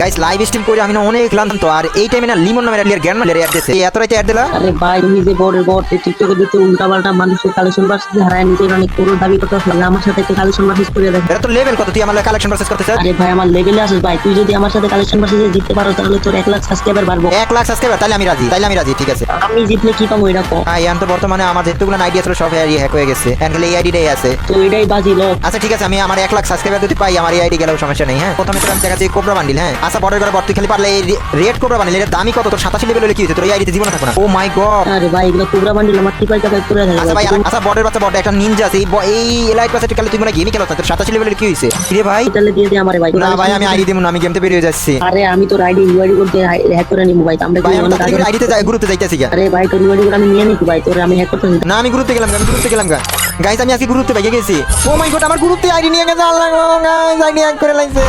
Guys live stream করে আমি না অনেক ক্লান্ত আর এই টাইমে না লিমন নামের প্লেয়ার জ্ঞান মালের অ্যাড এই এত রাইতে অ্যাড দিলা? আরে ভাই তুমি যে বড়ের বড় টিকটকে দিতে উল্টা পাল্টা মানুষের কালেকশন পার্সেস হারায় নিজের অনেক পুরো দাবি করতে আসলে আমার সাথে একটা কালেকশন পার্সেস করে দেখ। এটা তো লেভেল কত? তুই আমার কালেকশন প্রসেস করতে চাস আরে ভাই আমার লেভেলে আসিস ভাই তুই যদি আমার সাথে কালেকশন পার্সেসে জিততে পারো তাহলে তোর এক লাখ সাবস্ক্রাইবার বাড়বো। এক লাখ সাবস্ক্রাইবার তাহলে আমি রাজি তাহলে আমি রাজি ঠিক আছে। আমি জিতলে কি পাবো এটা কম হ্যাঁ এখন তো বর্তমানে আমার যেটুকুলো আইডিয়া ছিল সব হ্যাক হয়ে গেছে। এখন খালি এই আইডিটাই আছে। তো এটাই বাজি লোক আচ্ছা ঠিক আছে আমি আমার এক লাখ সাবস্ক্রাইবার যদি পাই আমার এই আইডি গেলেও সমস্যা নেই হ্যাঁ? প্রথমে তো আমি দেখাচ্ছি কোবরা বান্ডিল হ্যাঁ? আচ্ছা বড় করে বড় তুই খালি পারলে এই রেড কোবরা বান্ডিল এর দামি কত? তোর সাতাশি লেভেল হলে কি হয়েছে? তোর এই আইডিতে জীবন থাকো না। ও মাই গড আরে ভাই এগুলো কুবরা বান্ডিল আমার টিপাই টাকায় পুরো থাকে আচ্ছা ভাই ভাই আচ্ছা বড়ের বাচ্চা বড় একটা নিনজা আছে। এই এলাইট পাশে খেলে তুই মনে গেমই খেলো তোর সাতাশি লেভেলের কি হয়েছে? রে ভাই? তাহলে দিয়ে দে আমারে ভাই না ভাই আমি আইডি দিব না আমি গেমতে বেরিয়ে যাচ্ছি। আরে আমি তোর আইডি ইউআইডি করতে হ্যাক করে নিবো ভাই আমরা ভাই কি আমি আগে আইডিতে যাই গ্রুপে যাইতেছি গা আরে ভাই তোর ইউআইডি করে আমি নিয়ে নিচ্ছি ভাই তোর আমি হ্যাক করতে না আমি গ্রুপে গেলাম আমি গ্রুপে গেলাম গা। গাইস আমি আজকে গ্রুপে বাইকে গেছি। ও মাই গড আমার গ্রুপে আইডি নিয়ে গেছে আল্লাহ গাইস আইডি হ্যাক করে লাইছে।